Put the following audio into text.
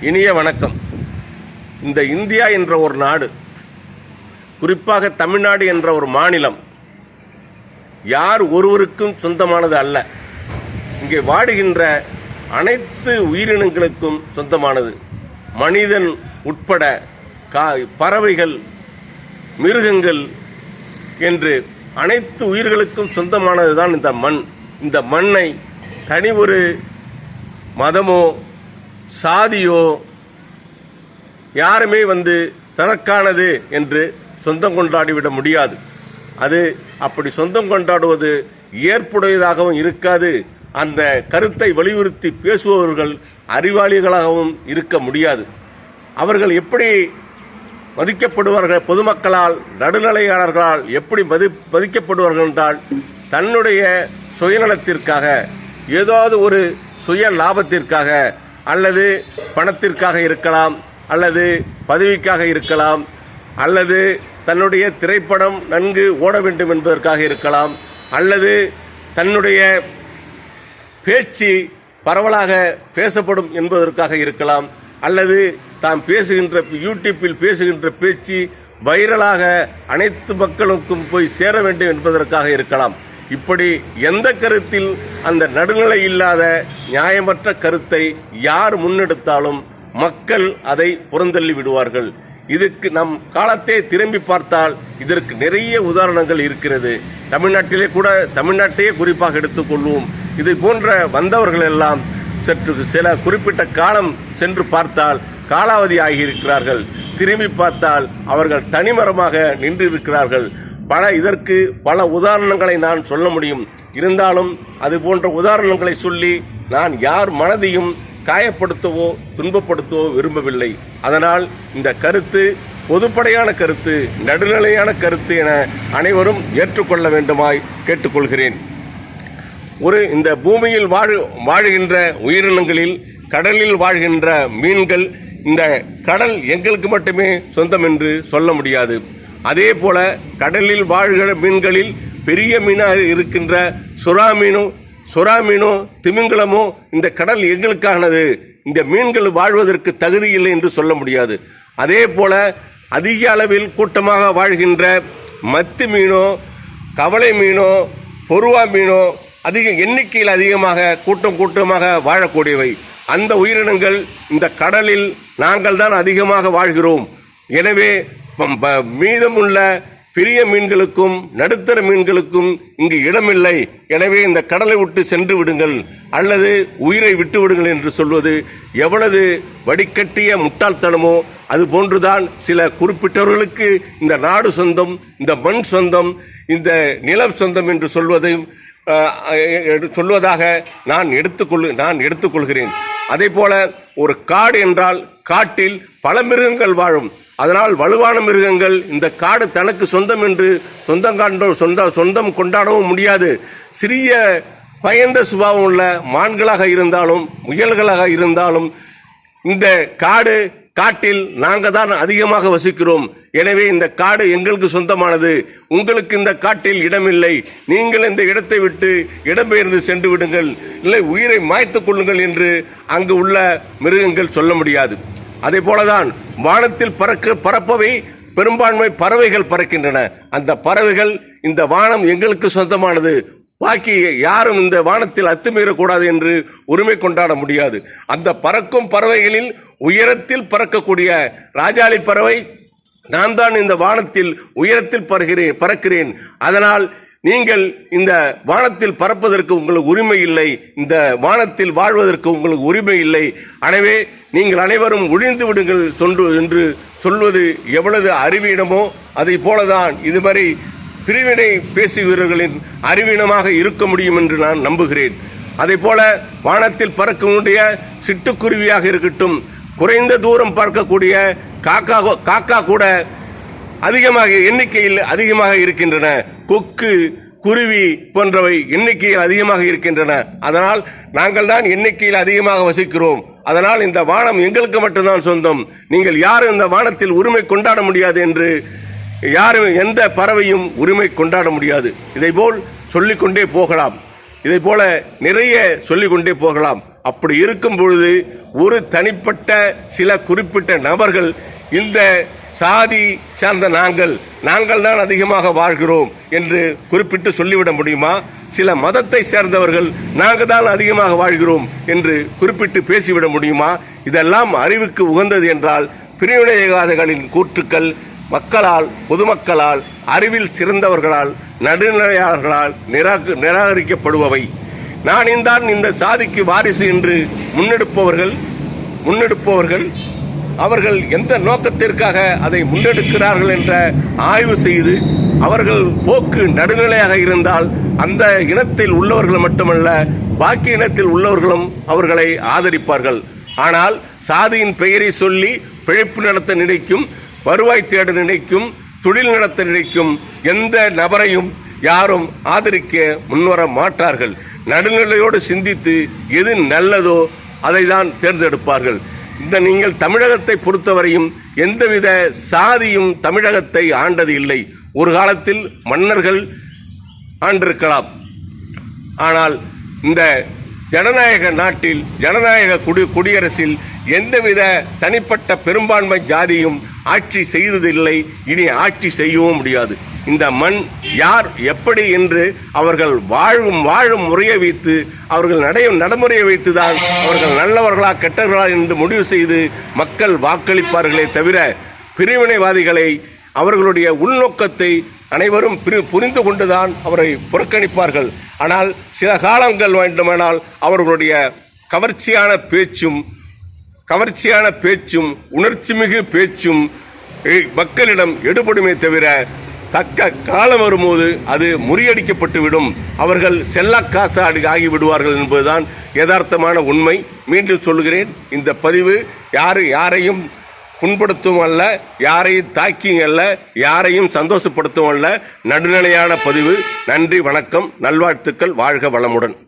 இனிய வணக்கம். இந்த இந்தியா என்ற ஒரு நாடு குறிப்பாக தமிழ்நாடு என்ற ஒரு மாநிலம் யார் ஒருவருக்கும் சொந்தமானது அல்ல. இங்கே வாடுகின்ற அனைத்து உயிரினங்களுக்கும் சொந்தமானது. மனிதன் உட்பட கா பறவைகள் மிருகங்கள் என்று அனைத்து உயிர்களுக்கும் சொந்தமானதுதான் இந்த மண். இந்த மண்ணை தனி ஒரு மதமோ சாதியோ யாருமே வந்து தனக்கானது என்று சொந்தம் கொண்டாடிவிட முடியாது. அது அப்படி சொந்தம் கொண்டாடுவது ஏற்புடையதாகவும் இருக்காது. அந்த கருத்தை வலியுறுத்தி பேசுபவர்கள் அறிவாளிகளாகவும் இருக்க முடியாது. அவர்கள் எப்படி மதிக்கப்படுவார்கள்? பொதுமக்களால் நடுநிலையாளர்களால் எப்படி மதி மதிக்கப்படுவார்கள் என்றால் தன்னுடைய சுயநலத்திற்காக ஏதாவது ஒரு சுய லாபத்திற்காக அல்லது பணத்திற்காக இருக்கலாம் அல்லது பதவிக்காக இருக்கலாம் அல்லது தன்னுடைய திரைப்படம் நன்கு ஓட வேண்டும் என்பதற்காக இருக்கலாம் அல்லது தன்னுடைய பேச்சு பரவலாக பேசப்படும் என்பதற்காக இருக்கலாம் அல்லது தாம் பேசுகின்ற யூடியூப்பில் பேசுகின்ற பேச்சு வைரலாக அனைத்து மக்களுக்கும் போய் சேர வேண்டும் என்பதற்காக இருக்கலாம். இப்படி எந்த கருத்தில் அந்த நடுநிலை இல்லாத நியாயமற்ற கருத்தை யார் முன்னெடுத்தாலும் மக்கள் அதை புறந்தள்ளி விடுவார்கள். இதுக்கு நம் காலத்தை திரும்பி பார்த்தால் இதற்கு நிறைய உதாரணங்கள் இருக்கிறது. தமிழ்நாட்டிலே கூட தமிழ்நாட்டையே குறிப்பாக எடுத்துக்கொள்வோம். இதை போன்ற வந்தவர்கள் எல்லாம் சற்று சில குறிப்பிட்ட காலம் சென்று பார்த்தால் காலாவதி ஆகியிருக்கிறார்கள் திரும்பி பார்த்தால் அவர்கள் தனிமரமாக நின்றிருக்கிறார்கள். பல இதற்கு பல உதாரணங்களை நான் சொல்ல முடியும். இருந்தாலும் அது போன்ற உதாரணங்களை சொல்லி நான் யார் மனதையும் காயப்படுத்தவோ துன்பப்படுத்தவோ விரும்பவில்லை. அதனால் இந்த கருத்து பொதுப்படையான கருத்து நடுநிலையான கருத்து என அனைவரும் ஏற்றுக்கொள்ள வேண்டுமாய் கேட்டுக்கொள்கிறேன். ஒரு இந்த பூமியில் வாழு வாழுகின்ற உயிரினங்களில் கடலில் வாழ்கின்ற மீன்கள் இந்த கடல் எங்களுக்கு மட்டுமே சொந்தம் என்று சொல்ல முடியாது. அதே போல கடலில் வாழ்கிற மீன்களில் பெரிய மீனாக இருக்கின்ற சுறா மீனும் சுறா மீனோ திமிங்கலமோ இந்த கடல் எங்களுக்கானது. இந்த மீன்கள் வாழ்வதற்கு தகுதி இல்லை என்று சொல்ல முடியாது. அதே போல அதிக அளவில் கூட்டமாக வாழ்கின்ற மத்தி மீனோ கவலை மீனோ பொருவா மீனோ அதிக எண்ணிக்கையில் அதிகமாக கூட்டம் கூட்டமாக வாழக்கூடியவை. அந்த உயிரினங்கள் இந்த கடலில் நாங்கள் தான் அதிகமாக வாழ்கிறோம். எனவே மீதமுள்ள பெரிய மீன்களுக்கும் நடுத்தர மீன்களுக்கும் இங்கு இடமில்லை. எனவே இந்த கடலை விட்டு சென்று விடுங்கள். அல்லது உயிரை விட்டு விடுங்கள் என்று சொல்வது எவ்வளவு வடிகட்டிய முட்டாள்தனமோ அது போன்றுதான் சில குறிப்பிட்டவர்களுக்கு இந்த நாடு சொந்தம் இந்த மண் சொந்தம் இந்த நிலம் சொந்தம் என்று சொல்வதையும் சொல்வதாக நான் எடுத்துக்கொள்ளு நான் எடுத்துக்கொள்கிறேன் அதே போல ஒரு காடு என்றால் காட்டில் பல மிருகங்கள் வாழும். அதனால் வலுவான மிருகங்கள் இந்த காடு தனக்கு சொந்தம் என்று சொந்தம் காண்ட சொந்த சொந்தம் கொண்டாடவும் முடியாது. சிறிய பயந்த சுபாவம் உள்ள மான்களாக இருந்தாலும் முயல்களாக இருந்தாலும் இந்த காடு காட்டில் நாங்கள் தான் அதிகமாக வசிக்கிறோம். எனவே இந்த காடு எங்களுக்கு சொந்தமானது. உங்களுக்கு இந்த காட்டில் இடமில்லை. நீங்கள் இந்த இடத்தை விட்டு இடம்பெயர்ந்து சென்று விடுங்கள். இல்லை உயிரை மாய்த்துக் கொள்ளுங்கள் என்று அங்கு உள்ள மிருகங்கள் சொல்ல முடியாது. அதே போலதான் வானத்தில் பறக்க பறப்பவை பெரும்பான்மை பறவைகள் பறக்கின்றன. அந்த பறவைகள் இந்த வானம் எங்களுக்கு சொந்தமானது. பாக்கி யாரும் இந்த வானத்தில் அத்துமீறக்கூடாது என்று உரிமை கொண்டாட முடியாது. அந்த பறக்கும் பறவைகளில் உயரத்தில் பறக்கக்கூடிய ராஜாளி பறவை நான் தான் இந்த வானத்தில் உயரத்தில் பறக்கிறேன் பறக்கிறேன். அதனால் நீங்கள் இந்த வானத்தில் பறப்பதற்கு உங்களுக்கு உரிமை இல்லை இந்த வானத்தில் வாழ்வதற்கு உங்களுக்கு உரிமை இல்லை. எனவே நீங்கள் அனைவரும் ஒழிந்து விடுங்கள் தொன்று என்று சொல்வது எவ்வளவு அறிவீனமோ அதை போலதான் இதுவரை பிரிவினை பேசுகிறவர்களின் அறிவீனமாக இருக்க முடியும் என்று நான் நம்புகிறேன். அதே போல வானத்தில் பறக்கக்கூடிய சிட்டுக்குருவியாக இருக்கட்டும் குறைந்த தூரம் பார்க்கக்கூடிய காக்கா காக்கா கூட அதிகமாக எண்ணிக்கையில் அதிகமாக இருக்கின்றன. கொக்கு குருவி போன்றவை எண்ணிக்கையில் அதிகமாக இருக்கின்றன. அதனால் நாங்கள் தான் எண்ணிக்கையில் அதிகமாக வசிக்கிறோம். அதனால் இந்த வானம் எங்களுக்கு மட்டும்தான் சொந்தம். நீங்கள் யாரும் இந்த வானத்தில் உரிமை கொண்டாட முடியாது என்று யாரும் எந்த பறவையும் உரிமை கொண்டாட முடியாது. இதைபோல் சொல்லிக்கொண்டே போகலாம். இதை போல நிறைய சொல்லிக்கொண்டே போகலாம். அப்படி இருக்கும் பொழுது ஒரு தனிப்பட்ட சில குறிப்பிட்ட நபர்கள் இந்த சாதி சார்ந்த நாங்கள் நாங்கள் தான் அதிகமாக வாழ்கிறோம் என்று குறிப்பிட்டு சொல்லிவிட முடியுமா? சில மதத்தை சேர்ந்தவர்கள் நாங்கள் தான் அதிகமாக வாழ்கிறோம் என்று குறிப்பிட்டு பேசிவிட முடியுமா? இதெல்லாம் அறிவுக்கு உகந்தது என்றால் பிரிவினைவாதிகளின் கூற்றுக்கள் மக்களால் பொதுமக்களால் அறிவில் சிறந்தவர்களால் நடுநிலையாளர்களால் நிராக- நிராகரிக்கப்படுபவை. நான் தான் இந்த சாதிக்கு வாரிசு என்று முன்னெடுப்பவர்கள் முன்னெடுப்பவர்கள் அவர்கள் எந்த நோக்கத்திற்காக அதை முன்னெடுக்கிறார்கள் என்ற ஆய்வு செய்து அவர்கள் போக்கு நடுநிலையாக இருந்தால் அந்த இனத்தில் உள்ளவர்கள் மட்டுமல்ல பாக்கி இனத்தில் உள்ளவர்களும் அவர்களை ஆதரிப்பார்கள். ஆனால் சாதியின் பெயரை சொல்லி பிழைப்பு நடத்த நினைக்கும் வருவாய் தேட நினைக்கும் தொழில் நடத்த நினைக்கும் எந்த நபரையும் யாரும் ஆதரிக்க முன்வர மாட்டார்கள். நடுநிலையோடு சிந்தித்து எது நல்லதோ அதை தான் தேர்ந்தெடுப்பார்கள். இந்த நீங்கள் தமிழகத்தை பொறுத்தவரையும் எந்தவித சாதியும் தமிழகத்தை ஆண்டது இல்லை. ஒரு காலத்தில் மன்னர்கள் ஆண்டிருக்கலாம். ஆனால் இந்த ஜனநாயக நாட்டில் ஜனநாயக குடி குடியரசில் எந்தவித தனிப்பட்ட பெரும்பான்மை ஜாதியும் ஆட்சி செய்ததில்லை. இனி ஆட்சி செய்யவும் முடியாது. இந்த மண் யார் எப்படி என்று அவர்கள் வாழும் வாழும் முறையை வைத்து அவர்கள் நடையும் நடைமுறையை வைத்துதான் அவர்கள் நல்லவர்களா கெட்டவர்களா என்று முடிவு செய்து மக்கள் வாக்களிப்பார்களே தவிர பிரிவினைவாதிகளை அவர்களுடைய உள்நோக்கத்தை அனைவரும் பிரி- புரிந்து கொண்டுதான் அவரை புறக்கணிப்பார்கள். ஆனால் சில காலங்கள் வேண்டுமானால் அவர்களுடைய கவர்ச்சியான பேச்சும் கவர்ச்சியான பேச்சும் உணர்ச்சிமிகு பேச்சும் மக்களிடம் எடுபடுமே தவிர தக்க காலம் வரும்போது அது முறியடிக்கப்பட்டுவிடும். அவர்கள் செல்லக்காசாடு ஆகிவிடுவார்கள் என்பதுதான் யதார்த்தமான உண்மை. மீண்டும் சொல்கிறேன் இந்த பதிவு யாரு யாரையும் புண்படுத்தும் அல்ல யாரையும் தாக்கியும் அல்ல யாரையும் சந்தோஷப்படுத்தும் அல்ல. நடுநிலையான பதிவு. நன்றி வணக்கம் நல்வாழ்த்துக்கள் வாழ்க வளமுடன்.